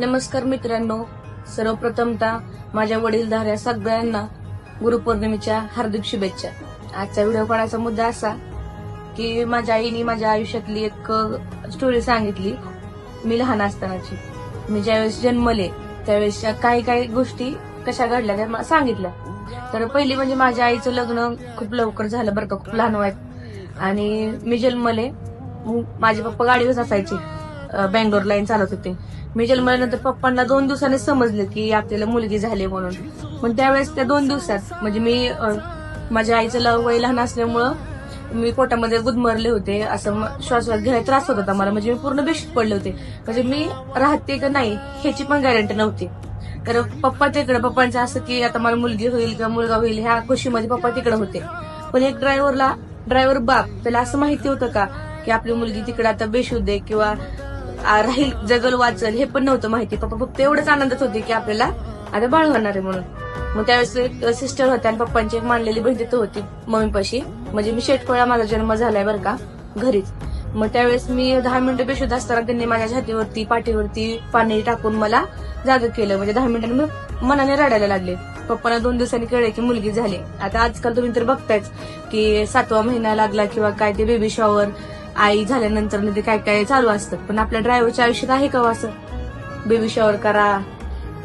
नमस्कार मित्रांनो. सर्वप्रथमतः माझ्या वडीलधाऱ्या सगळ्यांना गुरुपौर्णिमेच्या हार्दिक शुभेच्छा. आजचा व्हिडिओ काढायचा मुद्दा असा की माझ्या आईने माझ्या आयुष्यातली एक स्टोरी सांगितली मी लहान असतानाची. मी ज्यावेळेस जन्मले त्यावेळेस काही काही गोष्टी कशा घडल्या त्या मला सांगितल्या. तर पहिली म्हणजे माझ्या आईचं लग्न खूप लवकर झालं बरं का खूप लहान वयात. आणि मी जन्मले माझे पप्पा गाडीवर असायचे बँगलोर लाईन चालत होते. मी जन्मल्यानंतर पप्पांना दोन दिवसांनी समजलं की आपल्याला मुलगी झाली म्हणून. पण त्यावेळेस त्या दोन दिवसात म्हणजे मी माझ्या आईचं लव वय लहान असल्यामुळं मी पोटामध्ये गुदमरले होते. असं श्वास घ्यायला त्रास होत होता मला. म्हणजे मी पूर्ण बेशीत पडले होते. म्हणजे मी राहते का नाही ह्याची पण गॅरंटी नव्हती. तर पप्पा तिकडे पप्पांचं असं की आता मला मुलगी होईल किंवा मुलगा होईल ह्या खुशीमध्ये पप्पा तिकडे होते. पण एक ड्रायव्हरला ड्रायव्हर बाप त्याला असं माहिती होतं का की आपली मुलगी तिकडे आता बेशुद्ध आहे किंवा राहील जगल वाचल हे पण नव्हतं माहिती. पप्पा फक्त एवढंच आनंदात होते की आपल्याला आता बाळ होणार आहे म्हणून. मग त्यावेळेस एक सिस्टर होत्या आणि पप्पांची एक मानलेली बहीण तिथं होती मम्मीपाशी. म्हणजे मी शेटकोळा माझा जन्म झालाय बरं का घरीच. मग त्यावेळेस मी दहा मिनिटं बेशुद्ध असताना त्यांनी माझ्या छातीवरती पाठीवरती पाणी टाकून मला जाग केलं. म्हणजे दहा मिनिटांनी मी मनाने रडायला लागले. पप्पांना दोन दिवसांनी कळले की मुलगी झाली. आता आजकाल तुम्ही तर बघतायच की सातवा महिना लागला किंवा काय ते बेबी शॉवर आई झाल्यानंतर ते काय काय चालू असतं? पण आपल्या ड्रायव्हरच्या आयुष्यात आहे का हो असं? बेबी शॉवर करा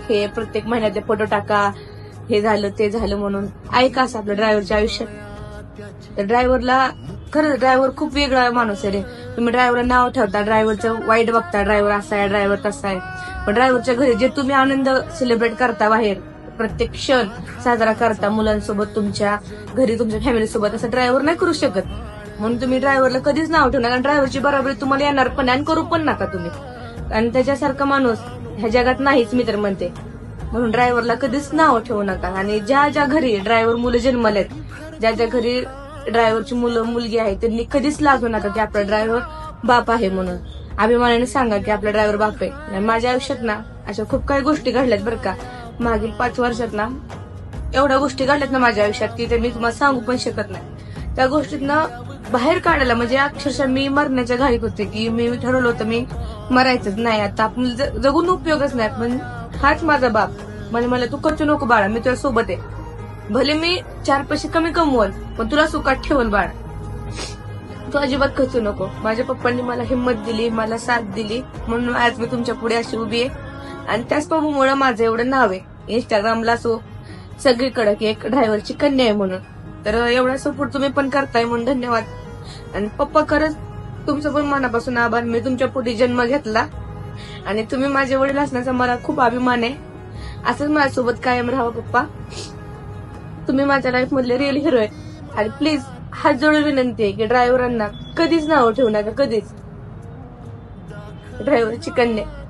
हे प्रत्येक महिन्यात फोटो टाका हे झालं ते झालं म्हणून. आहे का असं आपल्या ड्रायव्हरच्या आयुष्यात? तर ड्रायव्हरला खरंच ड्रायव्हर खूप वेगळा माणूस आहे रे. तुम्ही ड्रायव्हरला नाव ठेवता ड्रायव्हरचं वाईट बघता ड्रायव्हर असा आहे ड्रायव्हर तसा आहे. पण ड्रायव्हरच्या घरी जे तुम्ही आनंद सेलिब्रेट करता बाहेर प्रत्येक क्षण साजरा करता मुलांसोबत तुमच्या घरी तुमच्या फॅमिली सोबत असं ड्रायव्हर नाही करू शकत. म्हणून तुम्ही ड्रायव्हरला कधीच नाव ठेवू नका. ड्रायव्हरची बरोबरी तुम्हाला येणार पण आणि करू पण नका तुम्ही. आणि त्याच्यासारखा माणूस ह्या जगात नाहीच मी तर म्हणते. म्हणून ड्रायव्हरला कधीच नाव ठेवू नका. आणि ज्या ज्या घरी ड्रायव्हर मुलं जन्मलेत ज्या ज्या घरी ड्रायव्हरची मुलं मुलगी आहे त्यांनी कधीच लागू नका की आपला ड्रायव्हर बाप आहे म्हणून. अभिमानाने सांगा की आपला ड्रायव्हर बाप आहे. आणि माझ्या आयुष्यात ना अशा खूप काही गोष्टी घडल्यात बरं का. मागील पाच वर्षात ना एवढ्या गोष्टी घडल्यात ना माझ्या आयुष्यात की ते मी तुम्हाला सांगू पण शकत नाही. त्या गोष्टीतनं बाहेर काढायला म्हणजे अक्षरशः मी मरण्याच्या घाईत होते की मी ठरवलं होतं मी मरायचंच नाही आता. आपण जगून उपयोगच नाही पण हाच माझा बाप. म्हणजे मला तू कचू नको बाळा मी तुझ्या सोबत आहे. भले मी चार पैसे कमी कमवल पण तुला सुखात ठेवल बाळा. तू अजिबात खचू नको. माझ्या पप्पांनी मला हिंमत दिली मला साथ दिली म्हणून आज मी तुमच्यापुढे अशी उभी आहे. आणि त्याच प्रभूमुळे माझं एवढं नाव आहे. इंस्टाग्रामला असो सगळीकडे की एक ड्रायव्हरची कन्या आहे म्हणून. तर एवढा सपोर्ट तुम्ही पण करताय म्हणून धन्यवाद. आणि पप्पा खरंच तुमचं पण मनापासून आभार. मी तुमच्या पोटी जन्म घेतला. आणि तुम्ही माझे वडील असण्याचा मला खूप अभिमान आहे. असंच माझ्यासोबत कायम राहा पप्पा. तुम्ही माझ्या लाईफ मधले रिअल हिरो आहे. आणि प्लीज हात जोडून विनंती आहे की ड्रायव्हरांना कधीच नाव ठेवू नका कधीच. चिकन कन्या.